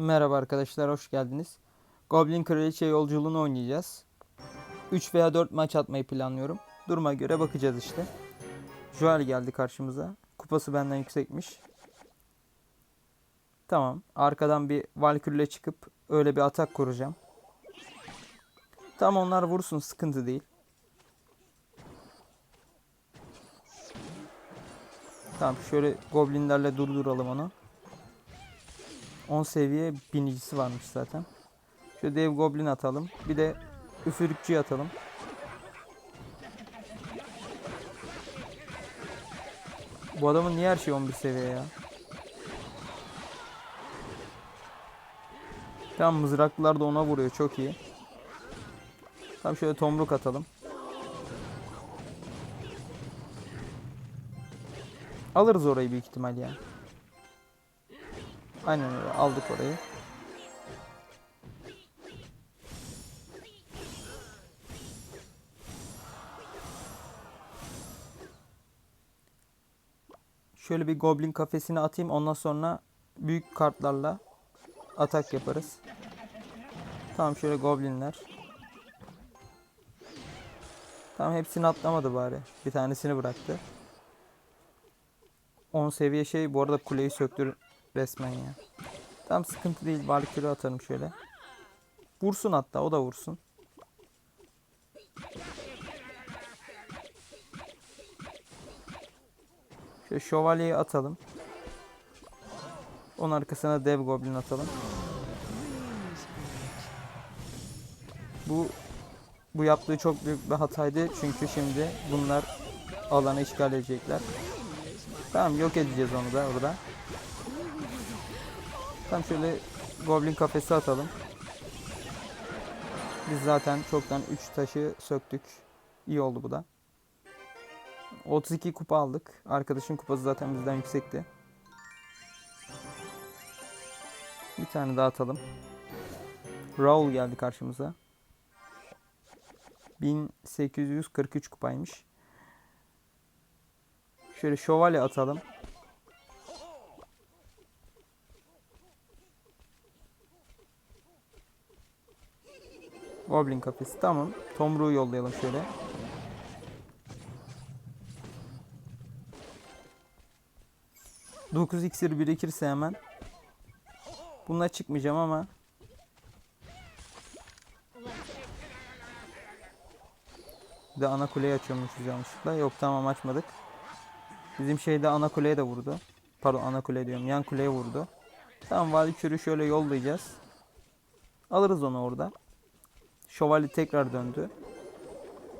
Merhaba arkadaşlar, hoş geldiniz. Goblin Kraliçe yolculuğunu oynayacağız. 3 veya 4 maç atmayı planlıyorum. Duruma göre bakacağız işte. Joel geldi karşımıza. Kupası benden yüksekmiş. Tamam. Arkadan bir Valkyrie'le çıkıp öyle bir atak kuracağım. Tam onlar vursun, sıkıntı değil. Tamam, şöyle goblinlerle durduralım onu. 10 seviye binicisi varmış zaten. Şöyle dev goblin atalım. Bir de üfürükçü atalım. Bu adamın niye her şey 11 seviye ya? Tamam mızraklılar da ona vuruyor. Çok iyi. Tamam şöyle tomruk atalım. Alırız orayı büyük ihtimal ya. Aynen öyle aldık orayı. Şöyle bir goblin kafesine atayım ondan sonra büyük kartlarla atak yaparız. Tamam şöyle goblinler. Tamam hepsini atlamadı bari. Bir tanesini bıraktı. 10 seviye şey bu arada kuleyi söktür resmen ya. Tam sıkıntı değil. Valkyrie atarım şöyle. Vursun hatta o da vursun. Şöyle şövalyeyi atalım. Onun arkasına dev goblin atalım. Bu bu yaptığı çok büyük bir hataydı çünkü şimdi bunlar alanı işgal edecekler. Tamam yok edeceğiz onu da orada. Tam şöyle goblin kafesi atalım. Biz zaten çoktan 3 taşı söktük. İyi oldu bu da. 32 kupa aldık. Arkadaşın kupası zaten bizden yüksekti. Bir tane daha atalım. Raul geldi karşımıza. 1843 kupaymış. Şöyle şövalye atalım. Goblin kafesi tamam. Tomruğu yollayalım şöyle. Dokuz iksir birikirse hemen. Bununla çıkmayacağım ama. Bir de ana kuleyi açıyormuşuz yanlışlıkla. Yok tamam açmadık. Bizim şeyde ana kuleye de vurdu. Pardon ana kule diyorum. Yan kuleye vurdu. Tamam Valkyrie'yi şöyle yollayacağız. Alırız onu orada. Şövalye tekrar döndü.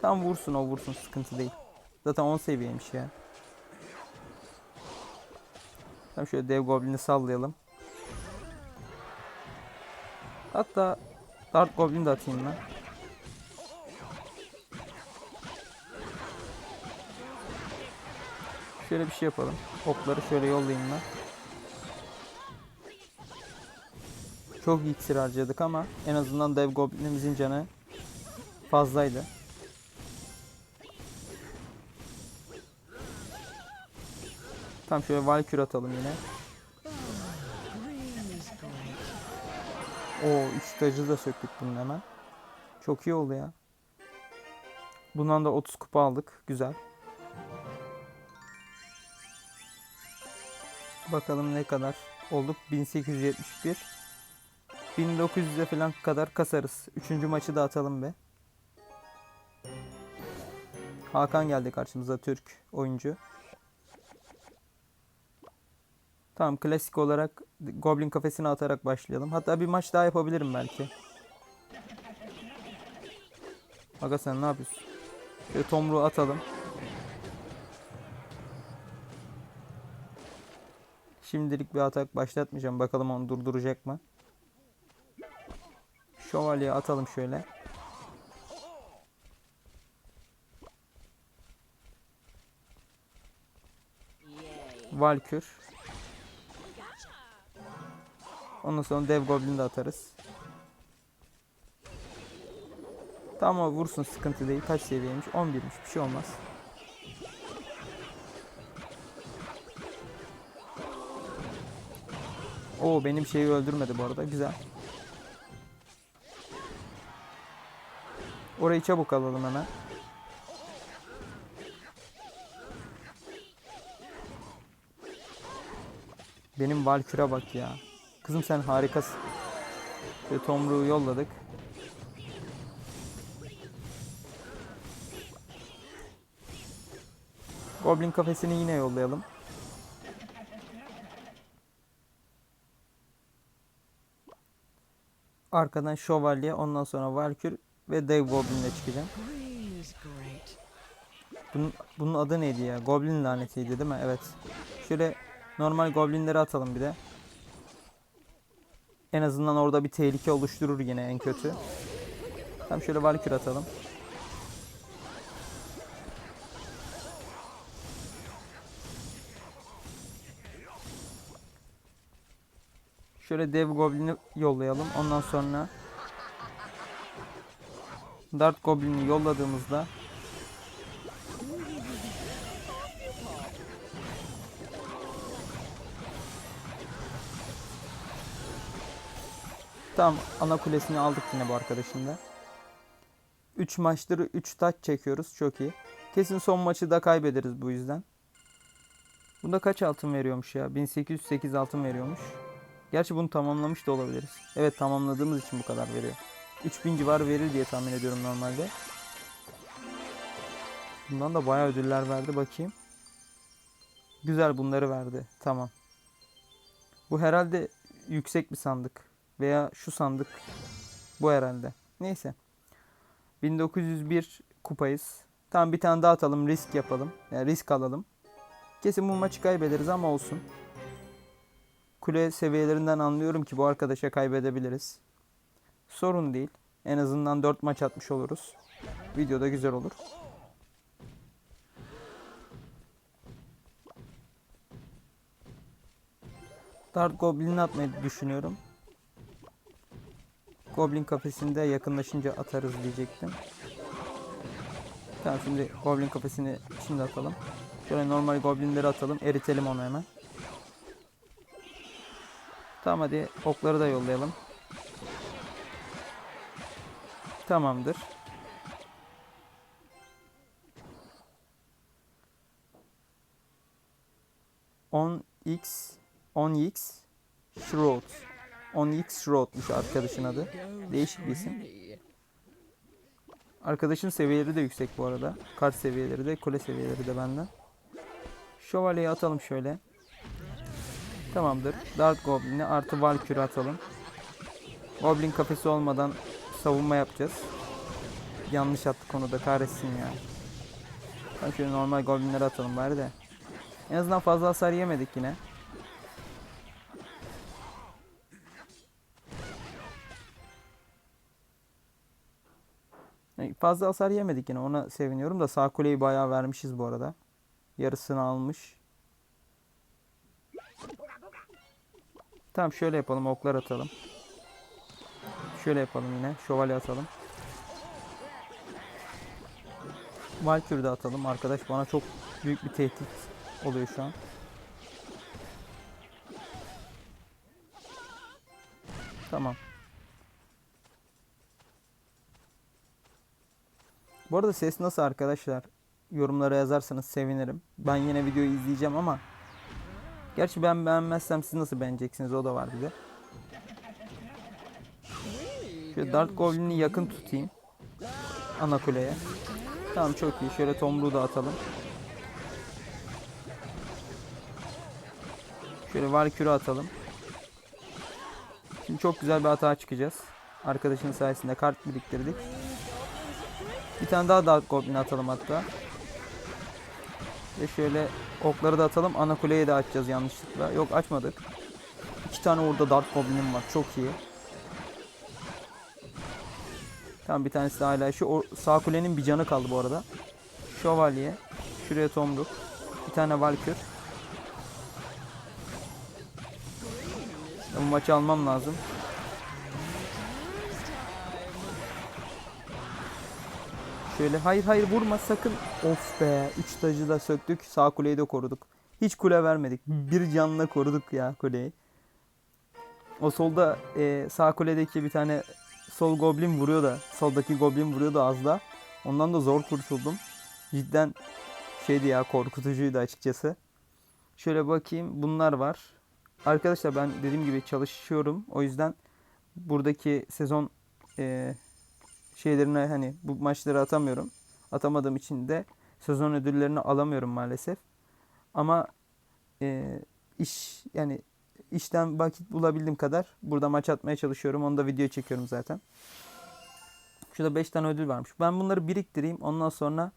Tam vursun o vursun sıkıntı değil. Zaten 10 seviyeymiş ya. Tamam şöyle dev goblini sallayalım. Hatta Dart Goblin de atayım ben. Şöyle bir şey yapalım. Okları şöyle yollayayım ben. Çok iksir harcadık ama en azından dev goblinimizin canı fazlaydı. Tam şöyle Valkyrie atalım yine. O üç tacı da söktük bunun hemen. Çok iyi oldu ya. Bundan da 30 kupa aldık. Güzel. Bakalım ne kadar olduk. 1871. 1900'e falan kadar kasarız. Üçüncü maçı da atalım be. Hakan geldi karşımıza Türk oyuncu. Tamam klasik olarak Goblin kafesine atarak başlayalım. Hatta bir maç daha yapabilirim belki. Aga sen ne yapıyorsun? Şöyle tomruğu atalım. Şimdilik bir atak başlatmayacağım. Bakalım onu durduracak mı? Şövalye atalım şöyle. Valkür. Ondan sonra dev goblin de atarız. Tamam vursun sıkıntı değil. Kaç seviyeymiş? 11'miş. Bir şey olmaz. Oo benim şeyi öldürmedi bu arada. Güzel. Orayı çabuk alalım hemen. Benim Valkür'e bak ya. Kızım sen harikasın. Ve Tomruğu yolladık. Goblin kafesini yine yollayalım. Arkadan şövalye, ondan sonra Valkür ve Dev Goblin'le çıkacağım. Bunun, bunun adı neydi ya? Goblin lanetiydi değil mi? Evet. Şöyle normal goblinleri atalım bir de. En azından orada bir tehlike oluşturur yine en kötü. Tam şöyle Valkür atalım. Şöyle dev goblini yollayalım. Ondan sonra Dart goblini yolladığımızda Tamam ana kulesini aldık yine bu arkadaşın da. 3 maçtır 3 taç çekiyoruz çok iyi. Kesin son maçı da kaybederiz bu yüzden. Bunda kaç altın veriyormuş ya? 1808 altın veriyormuş. Gerçi bunu tamamlamış da olabiliriz. Evet tamamladığımız için bu kadar veriyor. 3000 civarı verir diye tahmin ediyorum normalde. Bundan da bayağı ödüller verdi bakayım. Güzel bunları verdi. Tamam. Bu herhalde yüksek bir sandık. Veya şu sandık. Bu herhalde. Neyse. 1901 kupayız. Tamam bir tane daha atalım. Risk yapalım. Yani risk alalım. Kesin bu maçı kaybederiz ama olsun. Kule seviyelerinden anlıyorum ki bu arkadaşa kaybedebiliriz. Sorun değil. En azından 4 maç atmış oluruz. Videoda güzel olur. Dart Goblin'i atmayı düşünüyorum. Goblin kafesinde yakınlaşınca atarız diyecektim. Tamam şimdi Goblin kafesini şimdi atalım. Şöyle normal Goblinleri atalım. Eritelim onu hemen. Tamam hadi okları da yollayalım. Tamamdır. On x 10x Shroud. 10x Shroud'muş arkadaşın adı. Değişik bir isim. Arkadaşın seviyeleri de yüksek bu arada. Kart seviyeleri de, kule seviyeleri de benden. Şövalyeyi atalım şöyle. Tamamdır. Dart Goblin'i artı Valkyrie atalım. Goblin kafesi olmadan savunma yapacağız. Yanlış attık onu da kahretsin ya. Ben şöyle normal Goblin'leri atalım bari de. En azından fazla hasar yemedik yine. Fazla hasar yemedik yine ona seviniyorum da sağ kuleyi bayağı vermişiz bu arada. Yarısını almış. Tamam şöyle yapalım oklar atalım. Şöyle yapalım yine şövalye atalım. Valkür de atalım. Arkadaş bana çok büyük bir tehdit oluyor şu an. Tamam. Bu arada ses nasıl arkadaşlar? Yorumlara yazarsanız sevinirim. Ben yine videoyu izleyeceğim ama Gerçi ben beğenmezsem siz nasıl beğeneceksiniz o da var bir de. Şöyle Dart Goblin'i yakın tutayım. Ana kuleye. Tamam çok iyi. Şöyle tomruğu da atalım. Şöyle Valkyrie atalım. Şimdi çok güzel bir hata çıkacağız. Arkadaşın sayesinde kart biriktirdik. Bir tane daha Dark Goblin atalım hatta. Ve şöyle okları da atalım. Ana kuleyi de açacağız yanlışlıkla. Yok açmadık. İki tane orada Dark Goblin'im var. Çok iyi. Tamam bir tanesi de hala şu o- sağ kulenin bir canı kaldı bu arada. Şövalye. Şuraya tomruk. Bir tane Valkür. Bu maçı almam lazım. Şöyle hayır hayır vurma sakın. Of be. Üç tacı da söktük. Sağ kuleyi de koruduk. Hiç kule vermedik. Bir canla koruduk ya kuleyi. O solda e, sağ kuledeki bir tane sol goblin vuruyor da soldaki goblin vuruyor da az da. Ondan da zor kurtuldum. Cidden şeydi ya korkutucuydu açıkçası. Şöyle bakayım bunlar var. Arkadaşlar ben dediğim gibi çalışıyorum. O yüzden buradaki sezon e, şeylerini hani bu maçları atamıyorum. Atamadığım için de sezon ödüllerini alamıyorum maalesef. Ama e, iş yani işten vakit bulabildiğim kadar burada maç atmaya çalışıyorum. Onu da video çekiyorum zaten. Şurada 5 tane ödül varmış. Ben bunları biriktireyim. Ondan sonra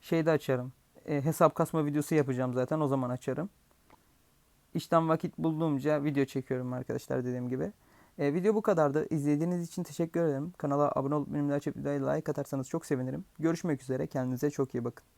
şeyde açarım. E, hesap kasma videosu yapacağım zaten. O zaman açarım. İşten vakit bulduğumca video çekiyorum arkadaşlar dediğim gibi. E, video bu kadardı. İzlediğiniz için teşekkür ederim. Kanala abone olup benimle açıp videoya like atarsanız çok sevinirim. Görüşmek üzere. Kendinize çok iyi bakın.